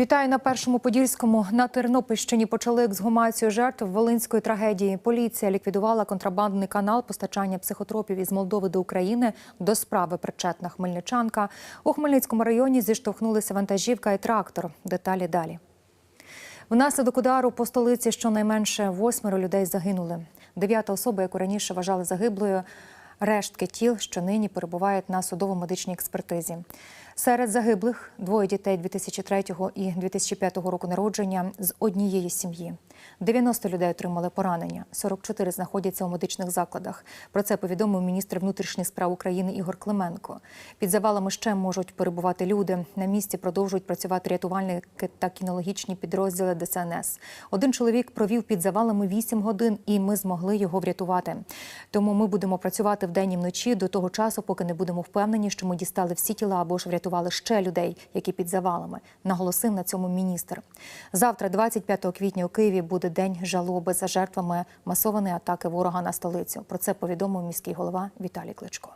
Вітаю на першому подільському. На Тернопільщині почали ексгумацію жертв волинської трагедії. Поліція ліквідувала контрабандний канал постачання психотропів із Молдови до України. До справи причетна хмельничанка. У Хмельницькому районі зіштовхнулися вантажівка і трактор. Деталі далі. Внаслідок удару по столиці щонайменше восьмеро людей загинули. Дев'ята особа, яку раніше вважали загиблою, рештки тіл, що нині перебувають на судово-медичній експертизі. Серед загиблих двоє дітей 2003 і 2005 року народження з однієї сім'ї. 90 людей отримали поранення, 44 знаходяться у медичних закладах. Про це повідомив міністр внутрішніх справ України Ігор Клименко. Під завалами ще можуть перебувати люди. На місці продовжують працювати рятувальники та кінологічні підрозділи ДСНС. Один чоловік провів під завалами 8 годин, і ми змогли його врятувати. Тому ми будемо працювати вдень і вночі до того часу, поки не будемо впевнені, що ми дістали всі тіла або ж врятували ще людей, які під завалами. Наголосив на цьому міністр. Завтра, 25 квітня, у Києві буде день жалоби за жертвами масованої атаки ворога на столицю. Про це повідомив міський голова Віталій Кличко.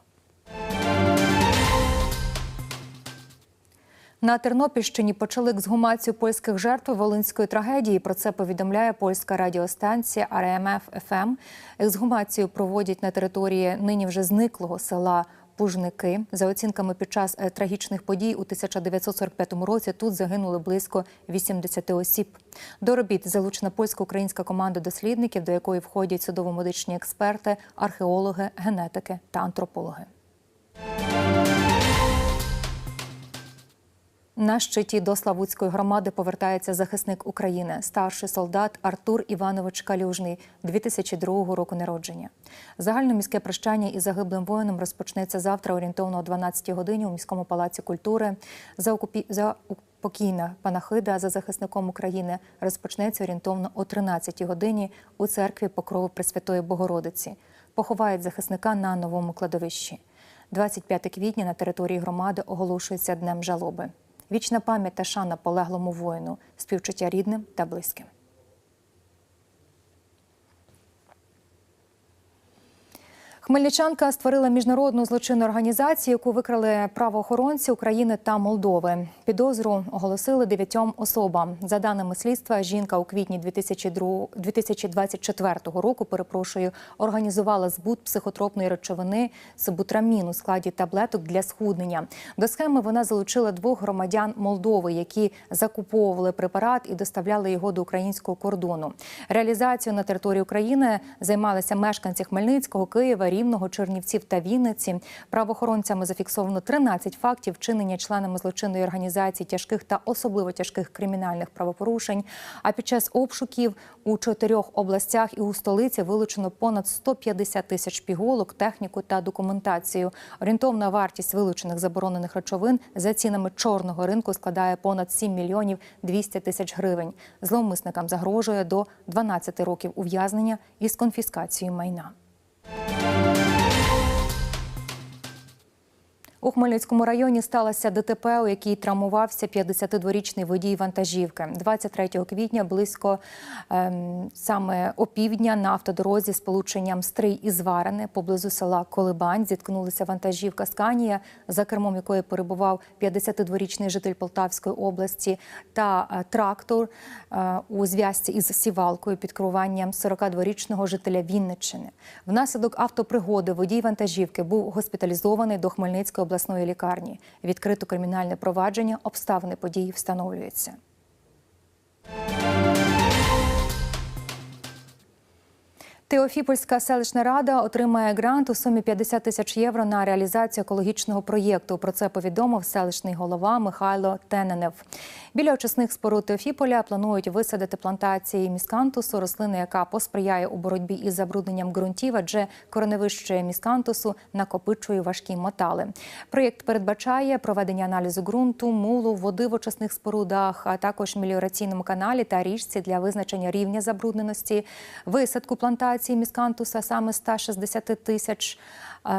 На Тернопільщині почали ексгумацію польських жертв волинської трагедії. Про це повідомляє польська радіостанція РМФ ФМ. Ексгумацію проводять на території нині вже зниклого села. Пужники за оцінками під час е, трагічних подій у 1945 році тут загинули близько 80 осіб. До робіт залучена польсько-українська команда дослідників, до якої входять судово-медичні експерти, археологи, генетики та антропологи. На щиті до Славутської громади повертається захисник України, старший солдат Артур Іванович Калюжний, 2002 року народження. Загальноміське прощання із загиблим воїном розпочнеться завтра орієнтовно о 12 годині у міському палаці культури. За окупі... за покійна панахида за захисником України розпочнеться орієнтовно о 13 годині у церкві Покрови Пресвятої Богородиці. Поховають захисника на новому кладовищі. 25 квітня на території громади оголошується днем жалоби. Вічна пам'ять та шана полеглому воїну, співчуття рідним та близьким. Хмельничанка створила міжнародну злочинну організацію, яку викрали правоохоронці України та Молдови. Підозру оголосили дев'ятьом особам. За даними слідства, жінка у квітні 2002 2024 року, перепрошую, організувала збут психотропної речовини сибутрамін у складі таблеток для схуднення. До схеми вона залучила двох громадян Молдови, які закуповували препарат і доставляли його до українського кордону. Реалізацією на території України займалися мешканці Хмельницького, Києва. Рівного, Чернівців та Вінниці. Правоохоронцями зафіксовано 13 фактів вчинення членами злочинної організації тяжких та особливо тяжких кримінальних правопорушень. А під час обшуків у чотирьох областях і у столиці вилучено понад 150 тисяч пігулок, техніку та документацію. Орієнтовна вартість вилучених заборонених речовин за цінами чорного ринку складає понад 7 мільйонів 200 тисяч гривень. Зловмисникам загрожує до 12 років ув'язнення із конфіскацією майна. У Хмельницькому районі сталося ДТП, у якій травмувався 52-річний водій вантажівки. 23 квітня близько ем, саме опівдня на автодорозі з полученням Стрий і Зварене поблизу села Колибань зіткнулася вантажівка Сканія, за кермом якої перебував 52-річний житель Полтавської області, та е, трактор е, у зв'язці із сівалкою під керуванням 42-річного жителя Вінниччини. Внаслідок автопригоди водій вантажівки був госпіталізований до Хмельницької області обласної лікарні. Відкрито кримінальне провадження, обставини події встановлюються. Теофіпольська селищна рада отримає грант у сумі 50 тисяч євро на реалізацію екологічного проєкту. Про це повідомив селищний голова Михайло Тененев. Біля очисних споруд Теофіполя планують висадити плантації міскантусу, рослини, яка посприяє у боротьбі із забрудненням ґрунтів, адже кореневище міскантусу накопичує важкі метали. Проєкт передбачає проведення аналізу ґрунту, мулу, води в очисних спорудах, а також меліораційному каналі та річці для визначення рівня забрудненості, висадку плантації міскантуса саме 160 тисяч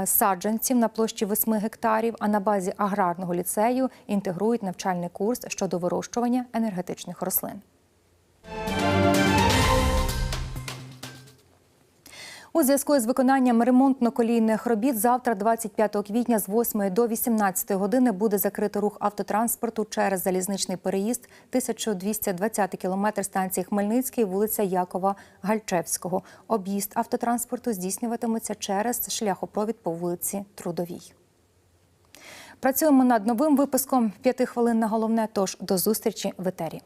саджанців на площі 8 гектарів. А на базі аграрного ліцею інтегрують навчальний курс щодо вирощування енергетичних рослин. У зв'язку з виконанням ремонтно-колійних робіт завтра, 25 квітня, з 8 до 18 години буде закрито рух автотранспорту через залізничний переїзд 1220 кілометр станції Хмельницький, вулиця Якова Гальчевського. Об'їзд автотранспорту здійснюватиметься через шляхопровід по вулиці Трудовій. Працюємо над новим випуском п'яти хвилин на головне. Тож до зустрічі в етері.